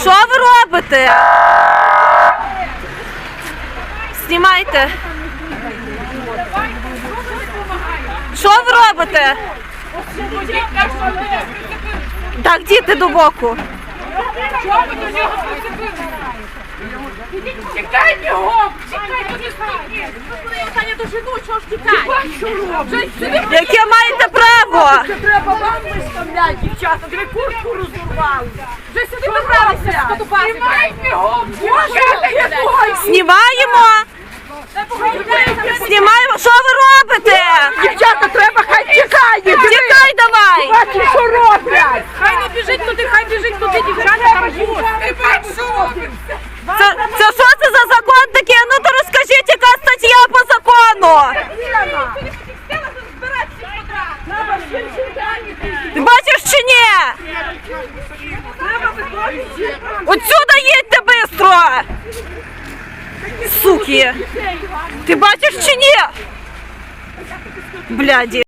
Що ви робите? Знімайте. Що ви робите? Так, діти до боку. Чекай бігом! Чекай, тобі стільки! Таня, дожену, чого ж тікай? Яке маєте право? Треба вам виставляти, дівчата, диви куртку розорвали. Вже сюди добралися, Знімай бігом, дівчата, я твоя! Знімаємо. Знімаємо. Що ви робите? Дівчата, треба, хай тікає! Тікай давай. Бачиш, що роблять! Хай не біжить туди, хай біжить туди, дівчата, там гусь! Отсюда їдьте швидко! Суки! Ти бачиш чи ні? Бляді.